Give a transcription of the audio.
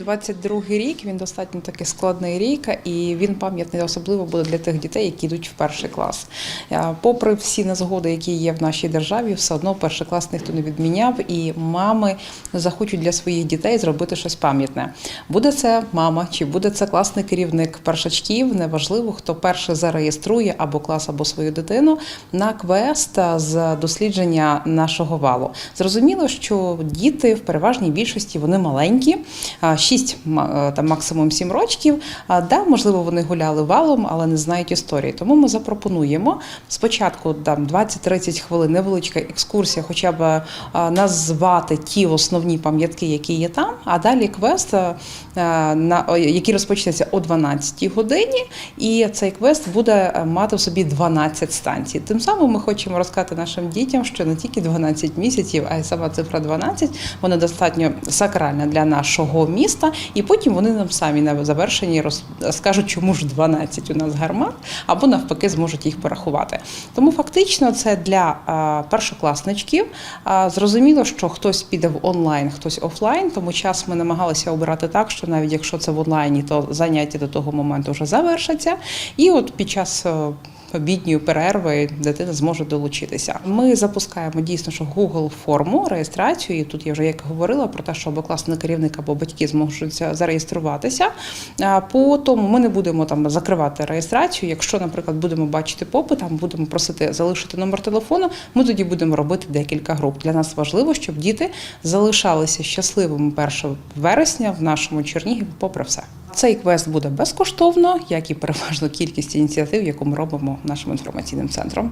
22-й рік він достатньо такий складний рік, і він пам'ятний особливо буде для тих дітей, які йдуть в перший клас. Е, Попри всі незгоди, які є в нашій державі, все одно перший клас ніхто не відміняв, і мами захочуть для своїх дітей зробити щось пам'ятне. Буде це мама чи буде це класний керівник першачків, неважливо, хто перше зареєструє або клас, або свою дитину на квест з дослідження нашого валу. Зрозуміло, що діти в переважній більшості вони маленькі. А, 6, е, там максимум 7 років. А, Да, можливо, вони гуляли валом, але не знають історії. Тому ми запропонуємо спочатку там 20-30 хвилин невеличка екскурсія, хоча б назвати ті основні пам'ятки, які є там. А далі квест, е, на який розпочнеться о 12-й годині, і цей квест буде е, мати в собі 12 станцій. Тим самим ми хочемо розказати нашим дітям, що не тільки 12 місяців, а й сама цифра 12, вона достатньо сакральна для нашого міста. І потім вони нам самі на завершенні скажуть, чому ж 12 у нас гармат, або навпаки зможуть їх порахувати. Тому фактично це для першокласничків. Зрозуміло, що хтось піде в онлайн, хтось офлайн. Тому час ми намагалися обирати так, що навіть якщо це в онлайні, то заняття до того моменту вже завершаться. І от під час. Обідньої перерви дитина зможе долучитися. Ми запускаємо дійсно що Google форму реєстрацію. І тут я вже як говорила про те, що або класний керівник, або батьки зможуть зареєструватися. По тому ми не будемо там закривати реєстрацію. Якщо, наприклад, будемо бачити попит, там будемо просити залишити номер телефону. Ми тоді будемо робити декілька груп. Для нас важливо, щоб діти залишалися щасливими 1 вересня в нашому Чернігові, попри все. Цей квест буде безкоштовно, як і переважно кількість ініціатив, яку ми робимо нашим інформаційним центром.